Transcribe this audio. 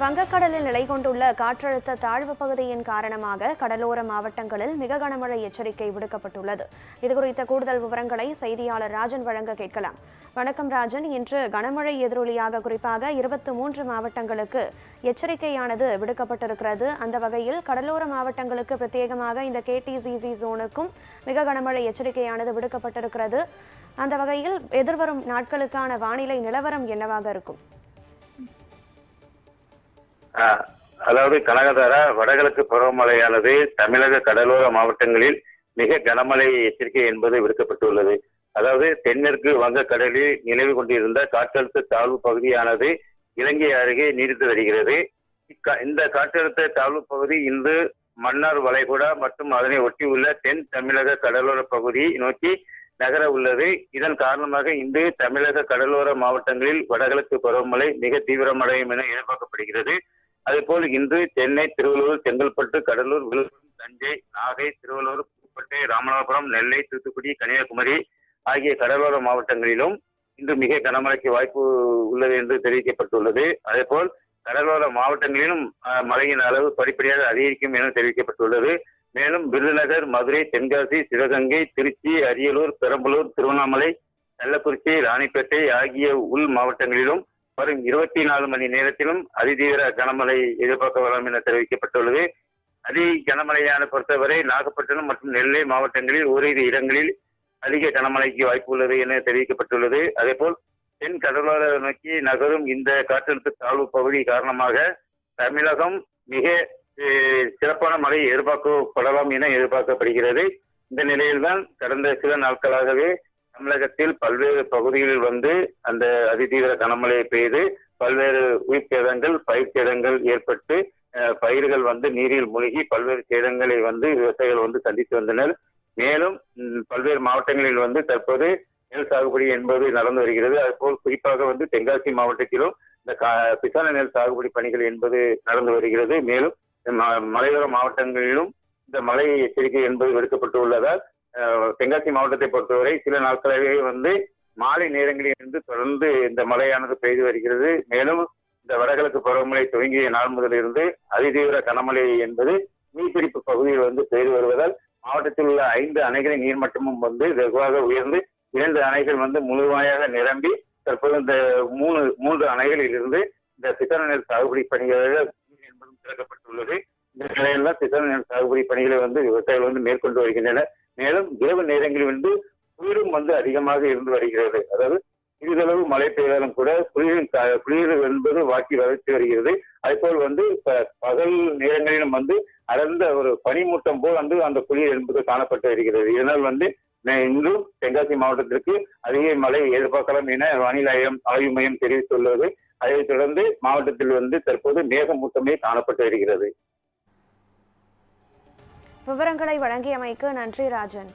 வங்கக்கடலில் நிலை கொண்டுள்ள காற்றழுத்த தாழ்வு பகுதியின் காரணமாக கடலோர மாவட்டங்களில் மிக கனமழை எச்சரிக்கை விடுக்கப்பட்டுள்ளது. இதுகுறித்த கூடுதல் விவரங்களை செய்தியாளர் ராஜன் வழங்க கேட்கலாம். வணக்கம் ராஜன். இன்று கனமழை எதிரொலியாக குறிப்பாக இருபத்தி மூன்று மாவட்டங்களுக்கு எச்சரிக்கையானது விடுக்கப்பட்டிருக்கிறது. அந்த வகையில் கடலோர மாவட்டங்களுக்கு பிரத்யேகமாக இந்த கேடிசிசி ஜோனுக்கும் மிக கனமழை எச்சரிக்கையானது விடுக்கப்பட்டிருக்கிறது. அந்த வகையில் எதிர்வரும் நாட்களுக்கான வானிலை நிலவரம் என்னவாக இருக்கும்? அதாவது கனகதாரா வடகிழக்கு பருவமழையானது தமிழக கடலோர மாவட்டங்களில் மிக கனமழை எச்சரிக்கை என்பது விடுக்கப்பட்டுள்ளது. அதாவது தென்மேற்கு வங்கக்கடலில் நிலவு கொண்டிருந்த காற்றழுத்த தாழ்வு பகுதியானது இலங்கை அருகே நீடித்து வருகிறது. இந்த காற்றழுத்த தாழ்வு பகுதி இன்று மன்னார் வளைகுடா மற்றும் அதனை ஒட்டியுள்ள தென் தமிழக கடலோர பகுதியை நோக்கி நகர உள்ளது. இதன் காரணமாக இன்று தமிழக கடலோர மாவட்டங்களில் வடகிழக்கு பருவமழை மிக தீவிரமடையும் என எதிர்பார்க்கப்படுகிறது. அதேபோல் இன்று சென்னை திருவள்ளூர் செங்கல்பட்டு கடலூர் விழுப்புரம் தஞ்சை நாகை திருவள்ளூர் புதுக்கோட்டை ராமநாதபுரம் நெல்லை தூத்துக்குடி கன்னியாகுமரி ஆகிய கடலோர மாவட்டங்களிலும் இன்று மிக கனமழைக்கு வாய்ப்பு உள்ளது என்று தெரிவிக்கப்பட்டுள்ளது. அதேபோல் கடலோர மாவட்டங்களிலும் மழையின் அளவு படிப்படியாக அதிகரிக்கும் என தெரிவிக்கப்பட்டுள்ளது. மேலும் விருதுநகர் மதுரை தென்காசி சிவகங்கை திருச்சி அரியலூர் பெரம்பலூர் திருவண்ணாமலை கள்ளக்குறிச்சி ராணிப்பேட்டை ஆகிய உள் மாவட்டங்களிலும் வரும் இருபத்தி நாலு மணி நேரத்திலும் அதிதீவிர கனமழை எதிர்பார்க்க வரலாம் என தெரிவிக்கப்பட்டுள்ளது. அதி கனமழையான பொறுத்தவரை நாகப்பட்டினம் மற்றும் நெல்லை மாவட்டங்களில் ஓரிரு இடங்களில் அதிக கனமழைக்கு வாய்ப்பு உள்ளது என தெரிவிக்கப்பட்டுள்ளது. அதேபோல் தென் கடலோர நோக்கி நகரும் இந்த காற்றழுத்த தாழ்வு பகுதி காரணமாக தமிழகம் மிக சிறப்பான மழை எதிர்பார்க்கப்படலாம் என எதிர்பார்க்கப்படுகிறது. இந்த நிலையில்தான் கடந்த சில நாட்களாகவே தமிழகத்தில் பல்வேறு பகுதிகளில் வந்து அந்த அதிதீவிர கனமழை பெய்து பல்வேறு உயிர் சேதங்கள் பயிர் சேதங்கள் ஏற்பட்டு பயிர்கள் வந்து நீரில் மூழ்கி பல்வேறு சேதங்களை வந்து விவசாயிகள் வந்து சந்தித்து வந்தனர். மேலும் பல்வேறு மாவட்டங்களில் வந்து தற்போது நெல் சாகுபடி என்பது நடந்து வருகிறது. அதுபோல் குறிப்பாக வந்து தென்காசி மாவட்டத்திலும் இந்த கா- பிசான நெல் சாகுபடி பணிகள் என்பது நடந்து வருகிறது. மேலும் மலையோர மாவட்டங்களிலும் இந்த மழை எச்சரிக்கை என்பது விடுக்கப்பட்டு உள்ளதால் தென்காசி மாவட்டத்தை பொறுத்தவரை சில நாட்களாகவே வந்து மாலை நேரங்களில் இருந்து தொடர்ந்து இந்த மழையானது பெய்து வருகிறது. மேலும் இந்த வடகிழக்கு பருவமழை துவங்கிய நாள் முதலிருந்து அதிதீவிர கனமழை என்பது நீர்பிடிப்பு பகுதியில் வந்து பெய்து வருவதால் மாவட்டத்தில் உள்ள ஐந்து அணைகளின் நீர்மட்டமும் வந்து வெகுவாக உயர்ந்து இரண்டு அணைகள் வந்து முழுமையாக நிரம்பி தற்போது இந்த மூணு மூன்று அணைகளில் இருந்து இந்த சித்தன நெல் சாகுபடி பணிகளாக என்பதும் திறக்கப்பட்டுள்ளது. இந்த நிலையில் தான் சித்தன நெல் சாகுபடி பணிகளை வந்து விவசாயிகள் வந்து மேற்கொண்டு வருகின்றனர். மேலும் இரவு நேரங்களில் வந்து குளிரும் வந்து அதிகமாக இருந்து வருகிறது. அதாவது சிறிதளவு மழை பெய்தாலும் கூட குளிரின் க- குளிர் என்பது வாக்கி வளர்ச்சி வருகிறது. அதேபோல் வந்து பகல் நேரங்களிலும் வந்து அடர்ந்த ஒரு பனிமூட்டம் போல் வந்து அந்த குளிர் என்பது காணப்பட்டு வருகிறது. இதனால் வந்து இன்றும் தென்காசி மாவட்டத்திற்கு அதிக மழை எதிர்பார்க்கலாம் என வானிலை ஆய்வு- ஆய்வு மையம் தெரிவித்துள்ளது. அதைத் தொடர்ந்து மாவட்டத்தில் வந்து தற்போது மேகமூட்டமே காணப்பட்டு வருகிறது. விவரங்களை வழங்கியமைக்கு நன்றி ராஜன்.